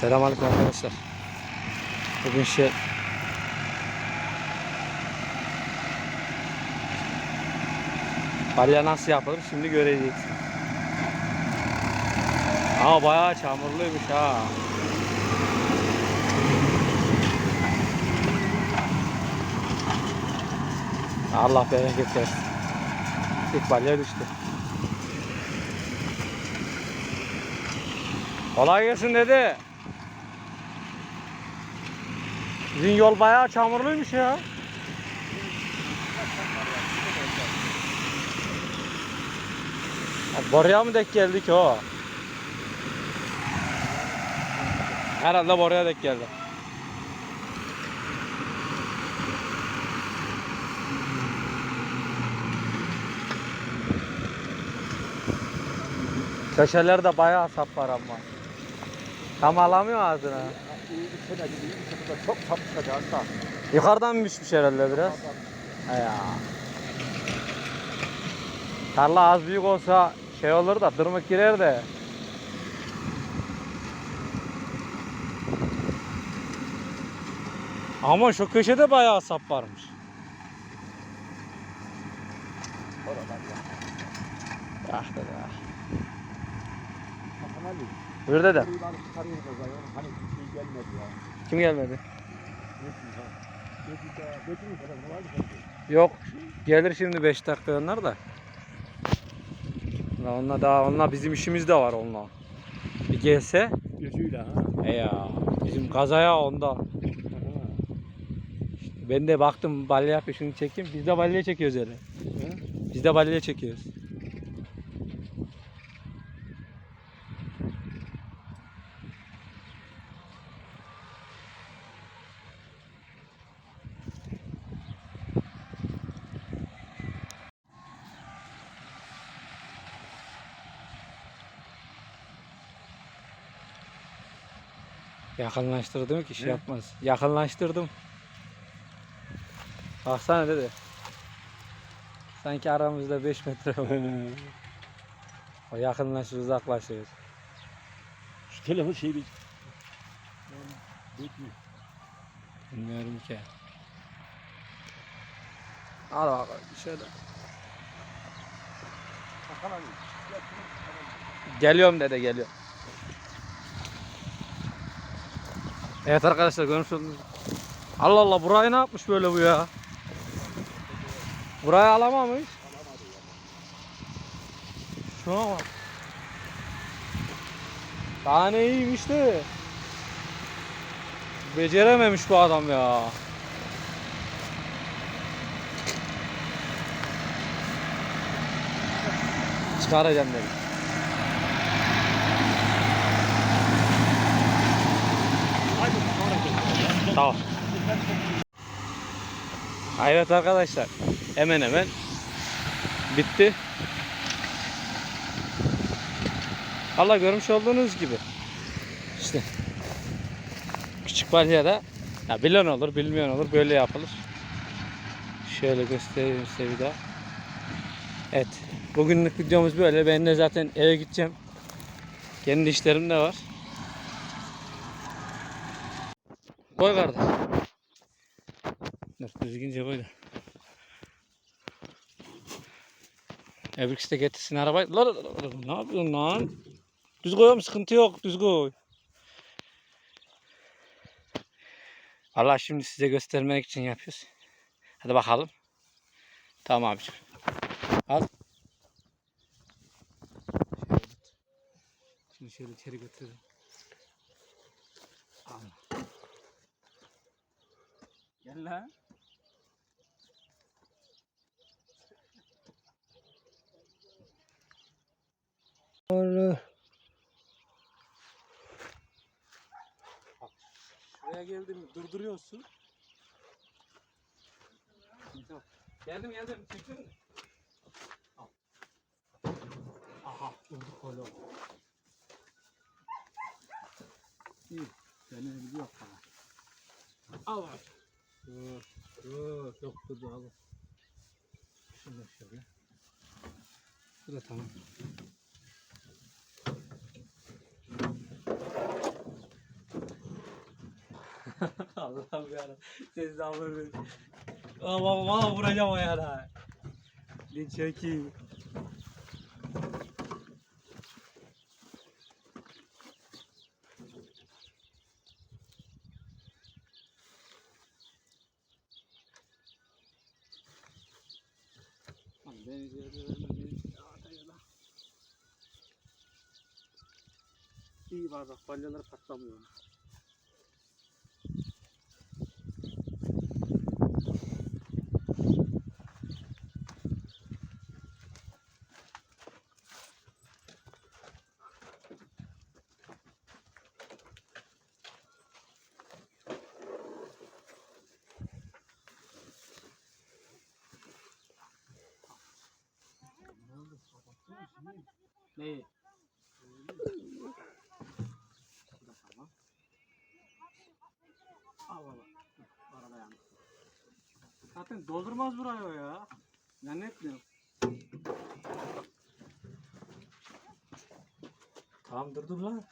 Selamünaleyküm arkadaşlar. Bugün şey Balya nasıl yapılır şimdi göreceksin. Ama bayağı çamurluymuş ha. Allah bereket versin. İlk balya düştü. Kolay gelsin dedi. Sizin yol bayağı çamurluymuş ya. Ya Buraya mı denk geldik o? Herhalde buraya denk geldi. Köşelerde bayağı sap var ama. Tam alamıyor ağzına. De çok sapışacak da. Yukarıdan düşmüş herhalde biraz? Ya. Tarla az büyük olsa şey olur da tırmık girer de. Ama şu köşede bayağı sap varmış. Oradan ya. Ah be ya. Buyur dede. Burayı alıp çıkarıyoruz o zaman. Bir gelmedi ya. Kim gelmedi? Yok. Gelir şimdi 5 dakika onlar da. La Onunla daha onunla bizim işimiz de var onunla. Bir gelse Gözüyle ha. e ya bizim kazaya onda. Ben de baktım balya peşini çekeyim. Biz de balya çekiyoruz öyle. Biz de balya çekiyoruz. Yakınlaştırdım ki şey Ne? yapmaz. Yakınlaştırdım. Baksana dedi. Sanki aramızda 5 metre var. O yakınlaşır uzaklaşır. Şu telefon şeyi bir... Bekliyor. Bilmiyorum ki. Al bakalım şöyle. Geliyorum dede geliyor. Evet arkadaşlar görmüş. Allah Allah burayı ne yapmış böyle bu ya? Burayı alamamış. Şuna bak. Daha ne iyiymiş de. Becerememiş bu adam ya. Çıkaracağım dedim. Tamam. Evet arkadaşlar. Hemen hemen bitti. Allah görmüş olduğunuz gibi. İşte küçük balyada ya bilen olur, bilmeyen olur. Böyle yapılır. Şöyle göstereyim size bir daha. Evet. Bugünlük videomuz böyle. Ben de zaten eve gideceğim. Kendi işlerim de var. Koy kardeş. Dur düzgünce koy da. Ebrix de getirsin arabayı. La, la, la, la, ne yapıyorsun lan? Düz koyuyorum sıkıntı yok. Düz koy. Allah şimdi size göstermek için yapıyoruz. Hadi bakalım. Tamam abiciğim. Al. Şimdi şöyle içeri götürelim. Al. Lan. Doğru. Şuraya geldim durduruyorsun. Geldim geldim? Al. Aha durduk kolu. İyi. Seni biliyor falan. Al bak. Dur dur alın. Şöyle. Bu tamam. Allah'ım yarabbim. Siz de alır beni. Aman vuracağım ayağına. Linç çekeyim. Çok iyi. Lan beni diyor, beni atıyor lan. İyi var bak balyaları patlamıyor. Neyi? Zaten doldurmaz burayı o ya. Zannetmiyorum. Tamam dur dur lan.